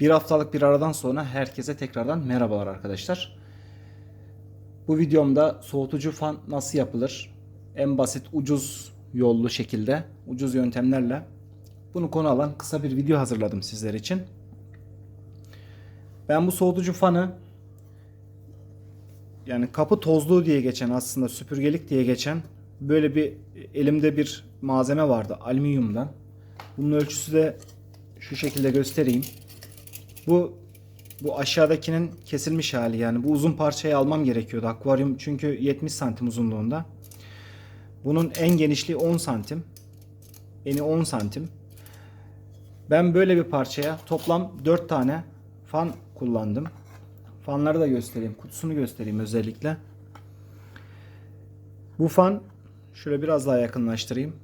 Bir haftalık bir aradan sonra herkese tekrardan merhabalar arkadaşlar. Bu videomda soğutucu fan nasıl yapılır? En basit, ucuz yollu şekilde, ucuz yöntemlerle bunu konu alan kısa bir video hazırladım sizler için. Ben bu soğutucu fanı yani kapı tozluğu diye geçen aslında süpürgelik diye geçen böyle bir elimde bir malzeme vardı alüminyumdan. Bunun ölçüsü de şu şekilde göstereyim. Bu bu aşağıdakinin kesilmiş hali yani bu uzun parçayı almam gerekiyordu. Akvaryum çünkü 70 santim uzunluğunda. Bunun en genişliği 10 santim. Eni 10 santim. Ben böyle bir parçaya toplam 4 tane fan kullandım. Fanları da göstereyim. Kutusunu göstereyim özellikle. Bu fan şöyle biraz daha yakınlaştırayım.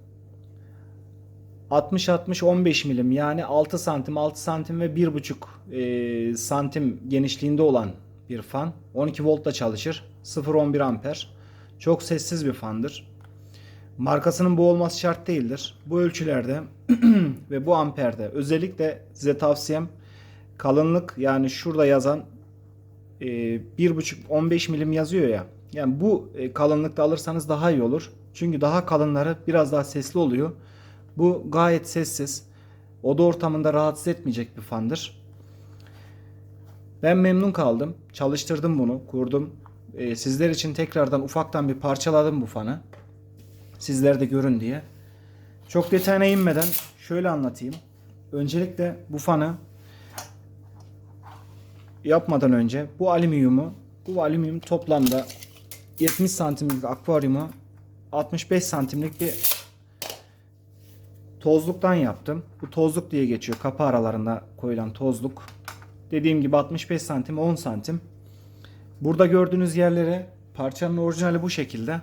60-60-15 milim yani 6 santim 6 santim ve 1,5 e, santim genişliğinde olan bir fan. 12 voltla çalışır. 0-11 amper. Çok sessiz bir fandır. Markasının bu olması şart değildir. Bu ölçülerde ve bu amperde özellikle size tavsiyem kalınlık yani şurada yazan e, 1,5-15 milim yazıyor ya. Yani bu e, kalınlıkta alırsanız daha iyi olur. Çünkü daha kalınları biraz daha sesli oluyor. Bu gayet sessiz. Oda ortamında rahatsız etmeyecek bir fandır. Ben memnun kaldım. Çalıştırdım bunu, kurdum. Ee, sizler için tekrardan ufaktan bir parçaladım bu fanı. Sizler de görün diye. Çok detayına inmeden şöyle anlatayım. Öncelikle bu fanı yapmadan önce bu alüminyumu, bu alüminyum toplamda 70 santimlik akvaryumu 65 santimlik bir tozluktan yaptım. Bu tozluk diye geçiyor. Kapı aralarında koyulan tozluk. Dediğim gibi 65 santim 10 santim. Burada gördüğünüz yerlere parçanın orijinali bu şekilde.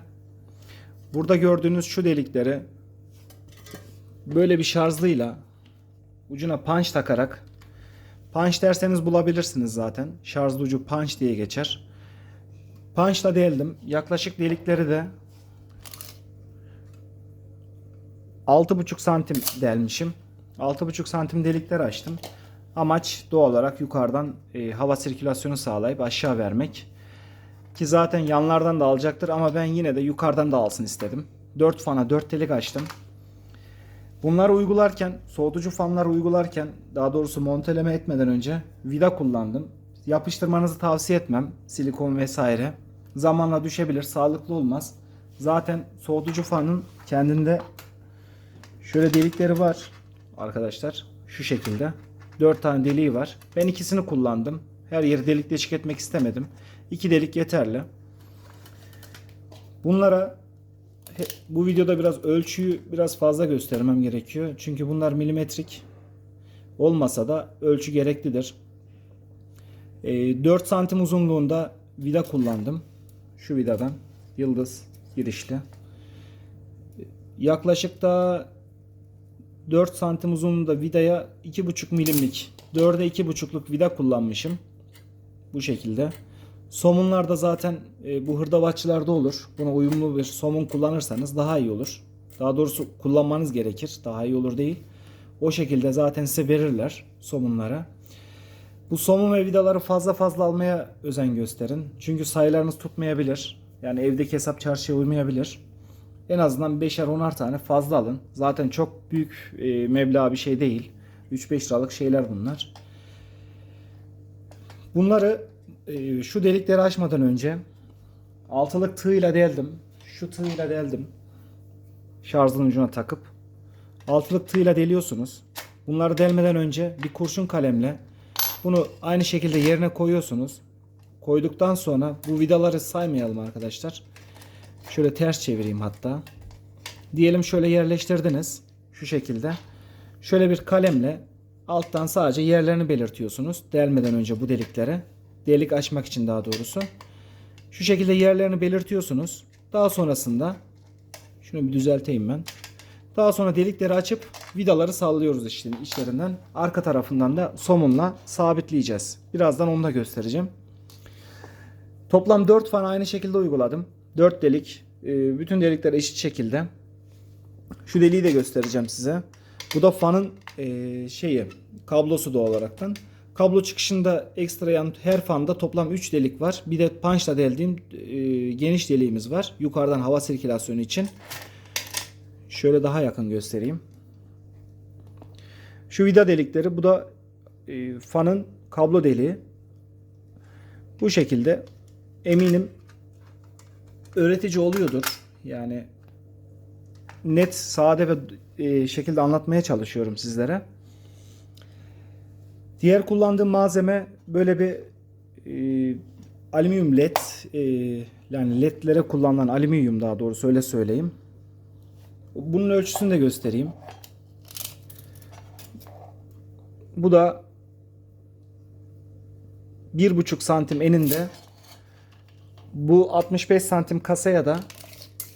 Burada gördüğünüz şu delikleri böyle bir şarjlıyla ucuna punch takarak punch derseniz bulabilirsiniz zaten. Şarjlı ucu punch diye geçer. Punchla deldim. Yaklaşık delikleri de 6,5 santim delmişim. 6,5 santim delikler açtım. Amaç doğal olarak yukarıdan e, hava sirkülasyonu sağlayıp aşağı vermek. Ki zaten yanlardan da alacaktır ama ben yine de yukarıdan da alsın istedim. 4 fana 4 delik açtım. Bunları uygularken, soğutucu fanları uygularken, daha doğrusu monteleme etmeden önce vida kullandım. Yapıştırmanızı tavsiye etmem. Silikon vesaire. Zamanla düşebilir, sağlıklı olmaz. Zaten soğutucu fanın kendinde Şöyle delikleri var arkadaşlar. Şu şekilde. 4 tane deliği var. Ben ikisini kullandım. Her yeri delik deşik etmek istemedim. 2 delik yeterli. Bunlara bu videoda biraz ölçüyü biraz fazla göstermem gerekiyor. Çünkü bunlar milimetrik olmasa da ölçü gereklidir. 4 santim uzunluğunda vida kullandım. Şu vidadan. Yıldız girişli. Yaklaşık da 4 santim uzunluğunda vidaya 2,5 milimlik 4'e 2,5'luk vida kullanmışım. Bu şekilde. Somunlar da zaten e, bu hırdavatçılarda olur. Buna uyumlu bir somun kullanırsanız daha iyi olur. Daha doğrusu kullanmanız gerekir. Daha iyi olur değil. O şekilde zaten size verirler somunlara. Bu somun ve vidaları fazla fazla almaya özen gösterin. Çünkü sayılarınız tutmayabilir. Yani evdeki hesap çarşıya uymayabilir. En azından 5'er 10'ar tane fazla alın. Zaten çok büyük e, meblağ bir şey değil. 3-5 liralık şeyler bunlar. Bunları e, şu delikleri açmadan önce altılık tığıyla deldim. Şu tığıyla deldim. Şarjın ucuna takıp altılık tığıyla deliyorsunuz. Bunları delmeden önce bir kurşun kalemle bunu aynı şekilde yerine koyuyorsunuz. Koyduktan sonra bu vidaları saymayalım arkadaşlar. Şöyle ters çevireyim hatta. Diyelim şöyle yerleştirdiniz. Şu şekilde. Şöyle bir kalemle alttan sadece yerlerini belirtiyorsunuz. Delmeden önce bu deliklere. Delik açmak için daha doğrusu. Şu şekilde yerlerini belirtiyorsunuz. Daha sonrasında şunu bir düzelteyim ben. Daha sonra delikleri açıp vidaları sallıyoruz işte içlerinden. Arka tarafından da somunla sabitleyeceğiz. Birazdan onu da göstereceğim. Toplam 4 fan aynı şekilde uyguladım. 4 delik. E, bütün delikler eşit şekilde. Şu deliği de göstereceğim size. Bu da fanın e, şeyi kablosu doğal olaraktan. Kablo çıkışında ekstra yan her fanda toplam 3 delik var. Bir de punchla deldiğim e, geniş deliğimiz var. Yukarıdan hava sirkülasyonu için. Şöyle daha yakın göstereyim. Şu vida delikleri bu da fanın kablo deliği. Bu şekilde eminim öğretici oluyordur. Yani net, sade ve e, şekilde anlatmaya çalışıyorum sizlere. Diğer kullandığım malzeme böyle bir e, alüminyum led e, yani ledlere kullanılan alüminyum daha doğrusu öyle söyleyeyim. Bunun ölçüsünü de göstereyim. Bu da bir buçuk santim eninde. Bu 65 santim kasaya da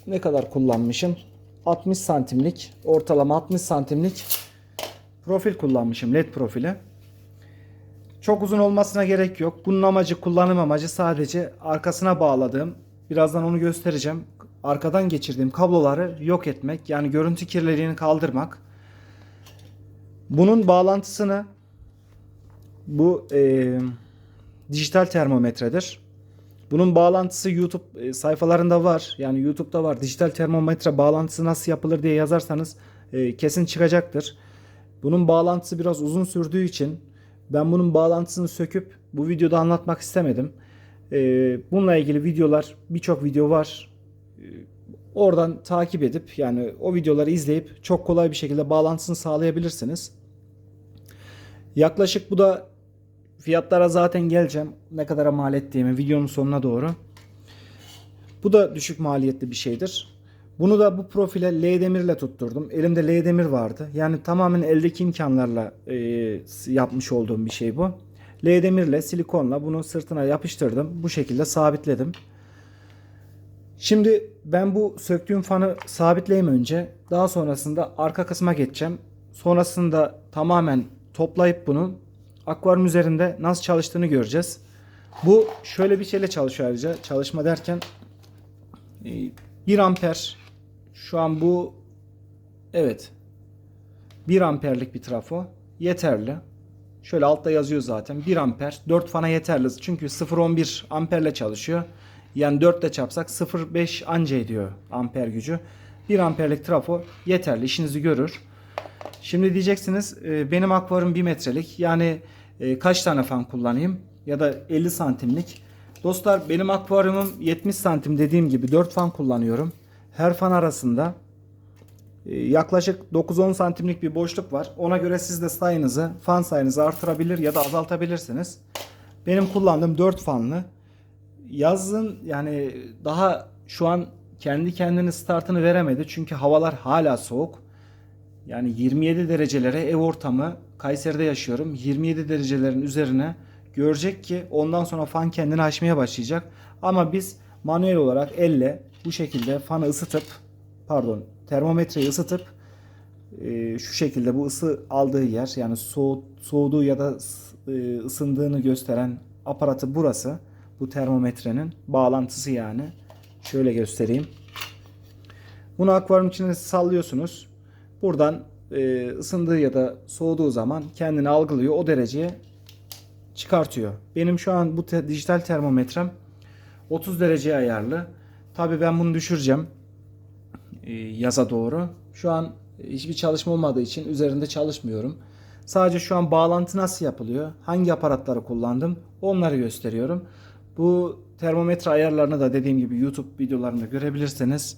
ne kadar kullanmışım? 60 santimlik ortalama 60 santimlik profil kullanmışım led profili. Çok uzun olmasına gerek yok. Bunun amacı kullanım amacı sadece arkasına bağladığım birazdan onu göstereceğim. Arkadan geçirdiğim kabloları yok etmek yani görüntü kirliliğini kaldırmak. Bunun bağlantısını bu e, dijital termometredir. Bunun bağlantısı YouTube e, sayfalarında var. Yani YouTube'da var. Dijital termometre bağlantısı nasıl yapılır diye yazarsanız e, kesin çıkacaktır. Bunun bağlantısı biraz uzun sürdüğü için ben bunun bağlantısını söküp bu videoda anlatmak istemedim. E, bununla ilgili videolar birçok video var. Oradan takip edip yani o videoları izleyip çok kolay bir şekilde bağlantısını sağlayabilirsiniz. Yaklaşık bu da fiyatlara zaten geleceğim. Ne kadara mal ettiğimi videonun sonuna doğru. Bu da düşük maliyetli bir şeydir. Bunu da bu profile L demirle tutturdum. Elimde L demir vardı. Yani tamamen eldeki imkanlarla e, yapmış olduğum bir şey bu. L demirle silikonla bunu sırtına yapıştırdım. Bu şekilde sabitledim. Şimdi ben bu söktüğüm fanı sabitleyeyim önce. Daha sonrasında arka kısma geçeceğim. Sonrasında tamamen toplayıp bunu akvaryum üzerinde nasıl çalıştığını göreceğiz. Bu şöyle bir şeyle çalışıyor ayrıca. Çalışma derken 1 amper şu an bu evet 1 amperlik bir trafo yeterli. Şöyle altta yazıyor zaten 1 amper 4 fana yeterli. Çünkü 0.11 amperle çalışıyor. Yani 4 ile çarpsak 0.5 anca ediyor amper gücü. 1 amperlik trafo yeterli işinizi görür. Şimdi diyeceksiniz e, benim akvaryum 1 metrelik yani e, kaç tane fan kullanayım ya da 50 santimlik. Dostlar benim akvaryumum 70 santim dediğim gibi 4 fan kullanıyorum. Her fan arasında e, yaklaşık 9-10 santimlik bir boşluk var. Ona göre siz de sayınızı, fan sayınızı artırabilir ya da azaltabilirsiniz. Benim kullandığım 4 fanlı. Yazın yani daha şu an kendi kendini startını veremedi. Çünkü havalar hala soğuk. Yani 27 derecelere ev ortamı Kayseri'de yaşıyorum. 27 derecelerin üzerine görecek ki ondan sonra fan kendini açmaya başlayacak. Ama biz manuel olarak elle bu şekilde fanı ısıtıp pardon termometreyi ısıtıp e, şu şekilde bu ısı aldığı yer yani soğu, soğuduğu ya da e, ısındığını gösteren aparatı burası. Bu termometrenin bağlantısı yani. Şöyle göstereyim. Bunu akvaryum içine sallıyorsunuz. Buradan e, ısındığı ya da soğuduğu zaman kendini algılıyor. O dereceye çıkartıyor. Benim şu an bu te- dijital termometrem 30 dereceye ayarlı. Tabii ben bunu düşüreceğim e, yaza doğru. Şu an hiçbir çalışma olmadığı için üzerinde çalışmıyorum. Sadece şu an bağlantı nasıl yapılıyor? Hangi aparatları kullandım? Onları gösteriyorum. Bu termometre ayarlarını da dediğim gibi YouTube videolarında görebilirsiniz.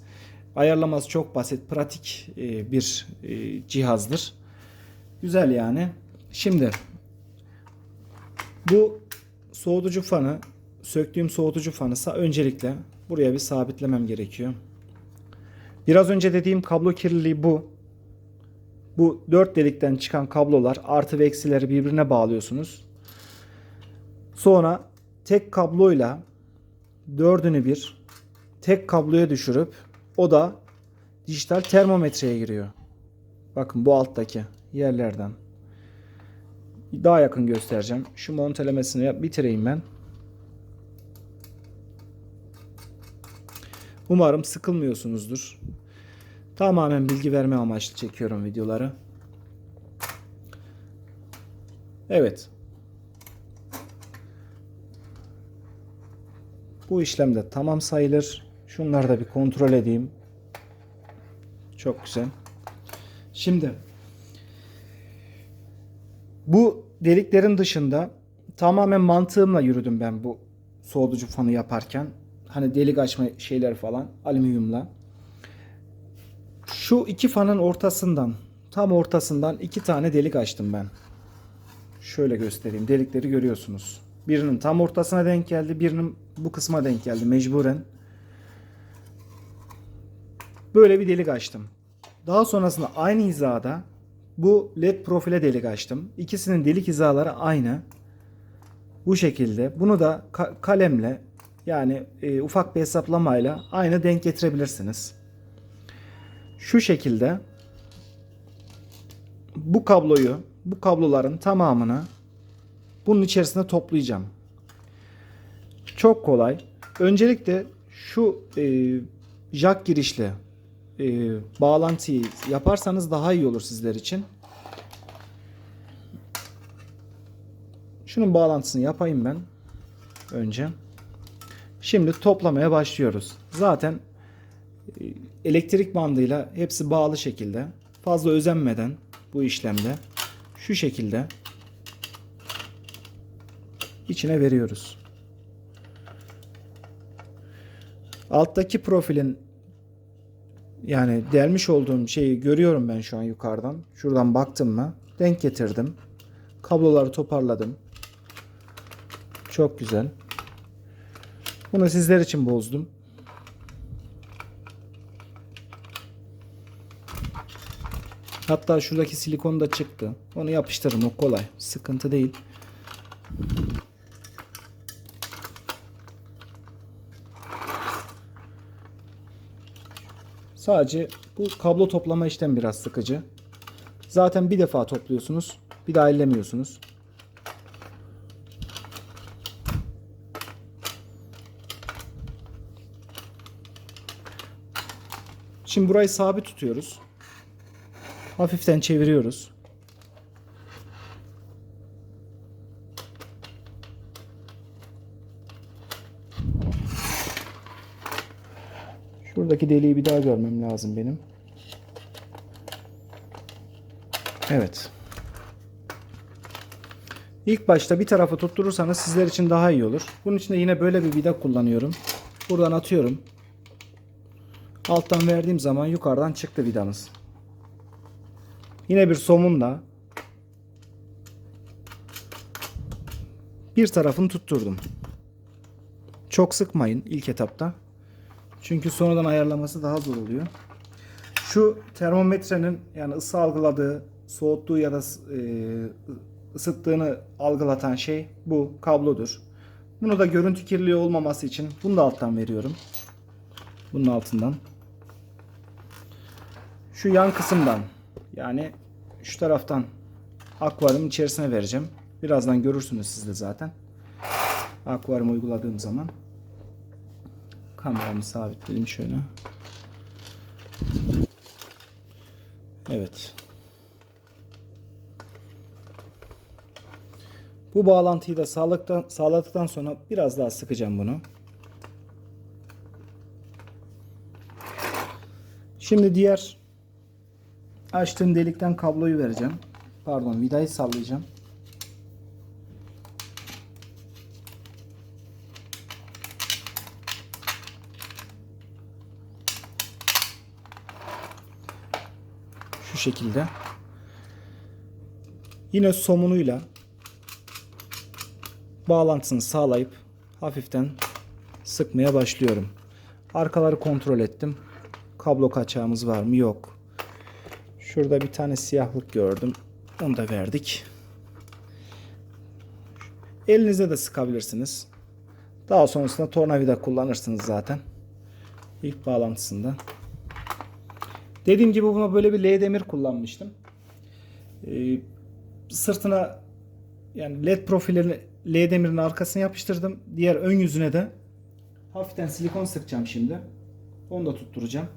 Ayarlaması çok basit, pratik e, bir e, cihazdır. Güzel yani. Şimdi bu soğutucu fanı, söktüğüm soğutucu fanı öncelikle buraya bir sabitlemem gerekiyor. Biraz önce dediğim kablo kirliliği bu. Bu dört delikten çıkan kablolar artı ve eksileri birbirine bağlıyorsunuz. Sonra tek kabloyla dördünü bir tek kabloya düşürüp o da dijital termometreye giriyor. Bakın bu alttaki yerlerden. Daha yakın göstereceğim. Şu montelemesini yap, bitireyim ben. Umarım sıkılmıyorsunuzdur. Tamamen bilgi verme amaçlı çekiyorum videoları. Evet. Bu işlem de tamam sayılır. Şunları da bir kontrol edeyim. Çok güzel. Şimdi bu deliklerin dışında tamamen mantığımla yürüdüm ben bu soğutucu fanı yaparken. Hani delik açma şeyler falan alüminyumla. Şu iki fanın ortasından tam ortasından iki tane delik açtım ben. Şöyle göstereyim. Delikleri görüyorsunuz. Birinin tam ortasına denk geldi. Birinin bu kısma denk geldi mecburen. Böyle bir delik açtım. Daha sonrasında aynı hizada bu led profile delik açtım. İkisinin delik hizaları aynı. Bu şekilde. Bunu da ka- kalemle yani e, ufak bir hesaplamayla aynı denk getirebilirsiniz. Şu şekilde bu kabloyu, bu kabloların tamamını bunun içerisine toplayacağım. Çok kolay. Öncelikle şu e, jack girişli e, bağlantıyı yaparsanız daha iyi olur sizler için. Şunun bağlantısını yapayım ben önce. Şimdi toplamaya başlıyoruz. Zaten e, elektrik bandıyla hepsi bağlı şekilde. Fazla özenmeden bu işlemde şu şekilde içine veriyoruz. Alttaki profilin yani delmiş olduğum şeyi görüyorum ben şu an yukarıdan. Şuradan baktım mı? Denk getirdim. Kabloları toparladım. Çok güzel. Bunu sizler için bozdum. Hatta şuradaki silikon da çıktı. Onu yapıştırırım o kolay. Sıkıntı değil. Sadece bu kablo toplama işlem biraz sıkıcı. Zaten bir defa topluyorsunuz. Bir daha ellemiyorsunuz. Şimdi burayı sabit tutuyoruz. Hafiften çeviriyoruz. Şuradaki deliği bir daha görmem lazım benim. Evet. İlk başta bir tarafı tutturursanız sizler için daha iyi olur. Bunun için de yine böyle bir vida kullanıyorum. Buradan atıyorum. Alttan verdiğim zaman yukarıdan çıktı vidamız. Yine bir somunla bir tarafını tutturdum. Çok sıkmayın ilk etapta. Çünkü sonradan ayarlaması daha zor oluyor. Şu termometrenin yani ısı algıladığı, soğuttuğu ya da e, ısıttığını algılatan şey bu kablodur. Bunu da görüntü kirliliği olmaması için bunu da alttan veriyorum. Bunun altından. Şu yan kısımdan yani şu taraftan akvaryum içerisine vereceğim. Birazdan görürsünüz siz de zaten. Akvaryum uyguladığım zaman. Kameramı sabitledim şöyle. Evet. Bu bağlantıyı da sağladıktan sonra biraz daha sıkacağım bunu. Şimdi diğer açtığım delikten kabloyu vereceğim. Pardon vidayı sallayacağım. Şekilde. Yine somunuyla bağlantısını sağlayıp hafiften sıkmaya başlıyorum. Arkaları kontrol ettim. Kablo kaçağımız var mı? Yok. Şurada bir tane siyahlık gördüm. Onu da verdik. Elinize de sıkabilirsiniz. Daha sonrasında tornavida kullanırsınız zaten. İlk bağlantısında. Dediğim gibi buna böyle bir L demir kullanmıştım. Ee, sırtına yani led profilerini L demirin arkasına yapıştırdım. Diğer ön yüzüne de hafiften silikon sıkacağım şimdi. Onu da tutturacağım.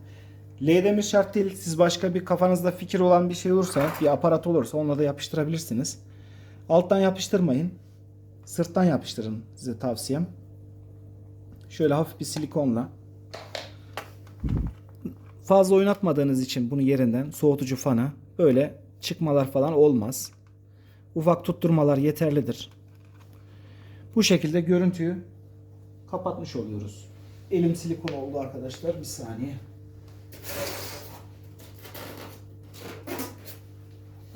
L demir şart değil. Siz başka bir kafanızda fikir olan bir şey olursa, bir aparat olursa onunla da yapıştırabilirsiniz. Alttan yapıştırmayın. Sırttan yapıştırın size tavsiyem. Şöyle hafif bir silikonla fazla oynatmadığınız için bunu yerinden soğutucu fana böyle çıkmalar falan olmaz. Ufak tutturmalar yeterlidir. Bu şekilde görüntüyü kapatmış oluyoruz. Elim silikon oldu arkadaşlar. Bir saniye.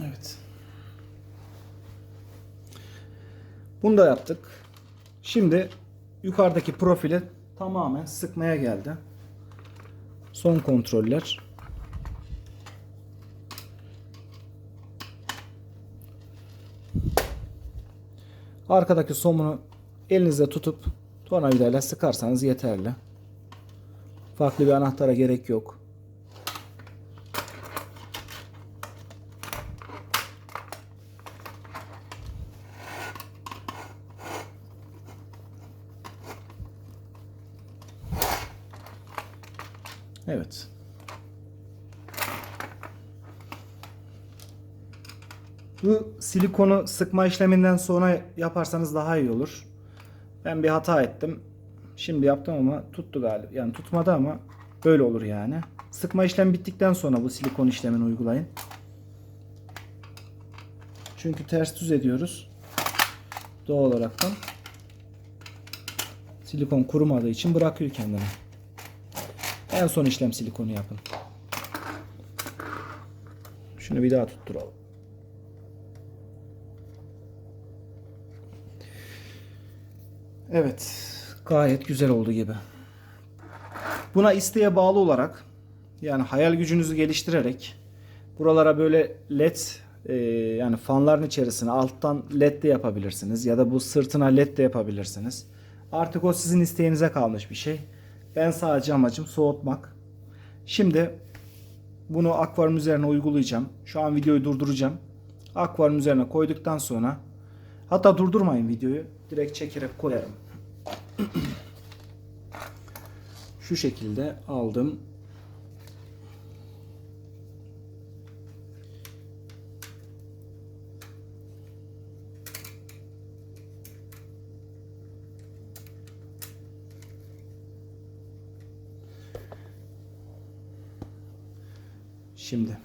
Evet. Bunu da yaptık. Şimdi yukarıdaki profili tamamen sıkmaya geldi. Son kontroller. Arkadaki somunu elinizde tutup tornavidayla sıkarsanız yeterli. Farklı bir anahtara gerek yok. Evet. Silikonu sıkma işleminden sonra yaparsanız daha iyi olur. Ben bir hata ettim. Şimdi yaptım ama tuttu galiba. Yani tutmadı ama böyle olur yani. Sıkma işlemi bittikten sonra bu silikon işlemini uygulayın. Çünkü ters düz ediyoruz. Doğal olaraktan. Silikon kurumadığı için bırakıyor kendini. En son işlem silikonu yapın. Şunu bir daha tutturalım. Evet. Gayet güzel oldu gibi. Buna isteğe bağlı olarak yani hayal gücünüzü geliştirerek buralara böyle led e, yani fanların içerisine alttan led de yapabilirsiniz ya da bu sırtına led de yapabilirsiniz. Artık o sizin isteğinize kalmış bir şey. Ben sadece amacım soğutmak. Şimdi bunu akvaryum üzerine uygulayacağım. Şu an videoyu durduracağım. Akvaryum üzerine koyduktan sonra hatta durdurmayın videoyu. Direkt çekerek koyarım. Şu şekilde aldım. Şimdi.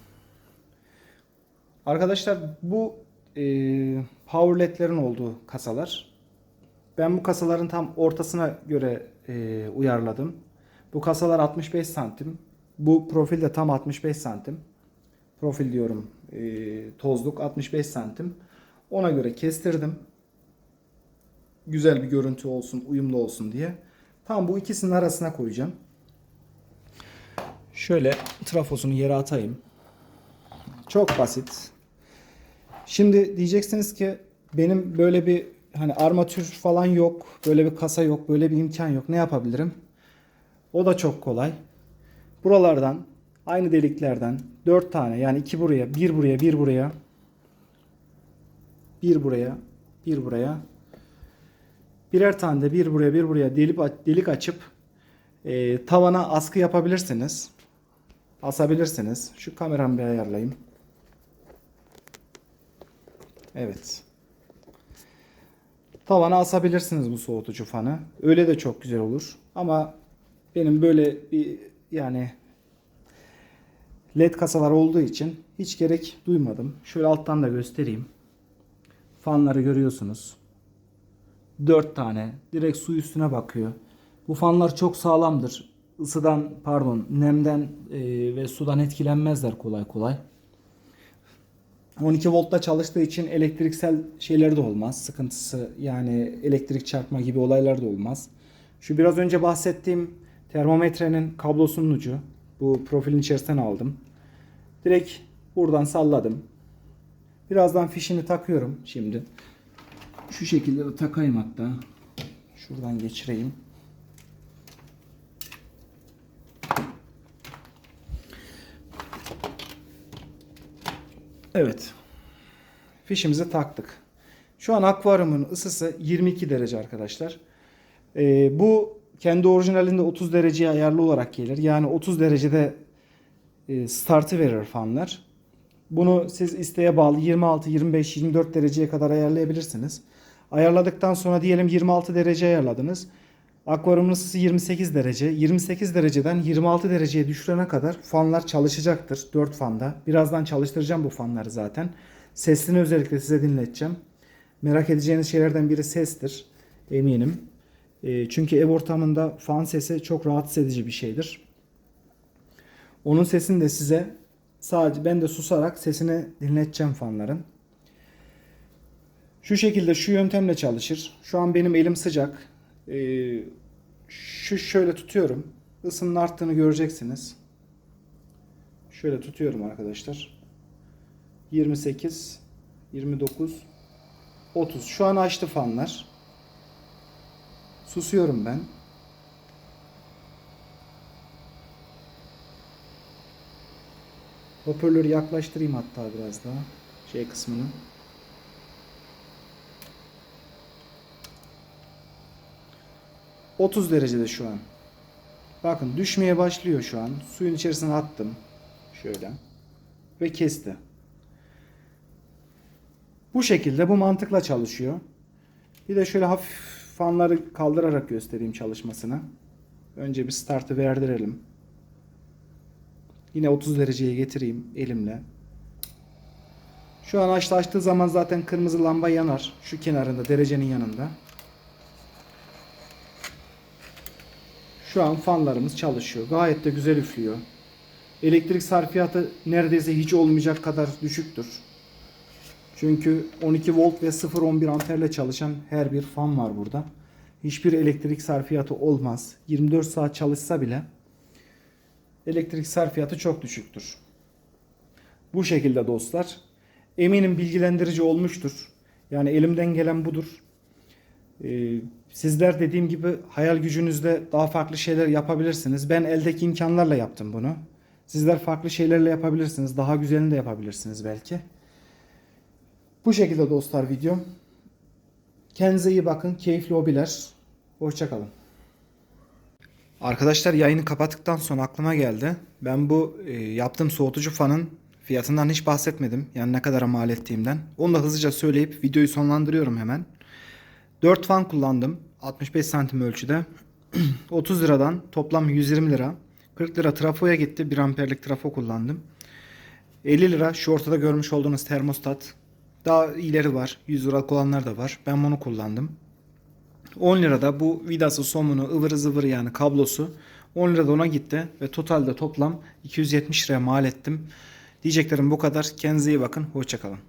Arkadaşlar bu e, power led'lerin olduğu kasalar. Ben bu kasaların tam ortasına göre e, uyarladım. Bu kasalar 65 santim. Bu profil de tam 65 santim. Profil diyorum e, tozluk 65 santim. Ona göre kestirdim. Güzel bir görüntü olsun, uyumlu olsun diye. Tam bu ikisinin arasına koyacağım. Şöyle trafosunu yere atayım. Çok basit. Şimdi diyeceksiniz ki benim böyle bir hani armatür falan yok, böyle bir kasa yok, böyle bir imkan yok. Ne yapabilirim? O da çok kolay. Buralardan aynı deliklerden 4 tane yani 2 buraya, 1 buraya, 1 buraya, 1 buraya, 1 buraya. Birer tane de bir buraya, bir buraya delik, delik açıp e, tavana askı yapabilirsiniz. Asabilirsiniz. Şu kameramı bir ayarlayayım. Evet. Tavana asabilirsiniz bu soğutucu fanı. Öyle de çok güzel olur. Ama benim böyle bir yani led kasalar olduğu için hiç gerek duymadım. Şöyle alttan da göstereyim. Fanları görüyorsunuz. 4 tane. Direkt su üstüne bakıyor. Bu fanlar çok sağlamdır. Isıdan pardon nemden e, ve sudan etkilenmezler kolay kolay. 12 voltta çalıştığı için elektriksel şeyleri de olmaz. Sıkıntısı yani elektrik çarpma gibi olaylar da olmaz. Şu biraz önce bahsettiğim termometrenin kablosunun ucu. Bu profilin içerisinden aldım. Direkt buradan salladım. Birazdan fişini takıyorum şimdi. Şu şekilde de takayım hatta. Şuradan geçireyim. Evet. Fişimizi taktık. Şu an akvaryumun ısısı 22 derece arkadaşlar. Ee, bu kendi orijinalinde 30 dereceye ayarlı olarak gelir. Yani 30 derecede e, startı verir fanlar. Bunu siz isteğe bağlı 26, 25, 24 dereceye kadar ayarlayabilirsiniz. Ayarladıktan sonra diyelim 26 derece ayarladınız. Akvaryumun ısısı 28 derece. 28 dereceden 26 dereceye düşürene kadar fanlar çalışacaktır. 4 fanda. Birazdan çalıştıracağım bu fanları zaten. Sesini özellikle size dinleteceğim. Merak edeceğiniz şeylerden biri sestir. Eminim. E, çünkü ev ortamında fan sesi çok rahatsız edici bir şeydir. Onun sesini de size sadece ben de susarak sesini dinleteceğim fanların. Şu şekilde şu yöntemle çalışır. Şu an benim elim sıcak. Ee, şu şöyle tutuyorum. Isının arttığını göreceksiniz. Şöyle tutuyorum arkadaşlar. 28, 29, 30. Şu an açtı fanlar. Susuyorum ben. Hoparlörü yaklaştırayım hatta biraz daha. Şey kısmını. ...30 derecede şu an. Bakın düşmeye başlıyor şu an. Suyun içerisine attım. Şöyle. Ve kesti. Bu şekilde bu mantıkla çalışıyor. Bir de şöyle hafif fanları kaldırarak göstereyim çalışmasını. Önce bir startı verdirelim. Yine 30 dereceye getireyim elimle. Şu an açtı açtığı zaman zaten kırmızı lamba yanar. Şu kenarında derecenin yanında. Şu an fanlarımız çalışıyor. Gayet de güzel üflüyor. Elektrik sarfiyatı neredeyse hiç olmayacak kadar düşüktür. Çünkü 12 volt ve 0.11 amperle çalışan her bir fan var burada. Hiçbir elektrik sarfiyatı olmaz. 24 saat çalışsa bile elektrik sarfiyatı çok düşüktür. Bu şekilde dostlar. Eminim bilgilendirici olmuştur. Yani elimden gelen budur. Ee, sizler dediğim gibi hayal gücünüzde daha farklı şeyler yapabilirsiniz. Ben eldeki imkanlarla yaptım bunu. Sizler farklı şeylerle yapabilirsiniz. Daha güzelini de yapabilirsiniz belki. Bu şekilde dostlar videom. Kendinize iyi bakın. Keyifli hobiler. Hoşçakalın. Arkadaşlar yayını kapattıktan sonra aklıma geldi. Ben bu e, yaptığım soğutucu fanın fiyatından hiç bahsetmedim. Yani ne kadar mal ettiğimden. Onu da hızlıca söyleyip videoyu sonlandırıyorum hemen. 4 fan kullandım. 65 santim ölçüde. 30 liradan toplam 120 lira. 40 lira trafoya gitti. 1 amperlik trafo kullandım. 50 lira şu ortada görmüş olduğunuz termostat. Daha ileri var. 100 liralık olanlar da var. Ben bunu kullandım. 10 lirada bu vidası, somunu, ıvırı zıvırı yani kablosu 10 lirada ona gitti ve totalde toplam 270 liraya mal ettim. Diyeceklerim bu kadar. Kendinize iyi bakın. Hoşçakalın.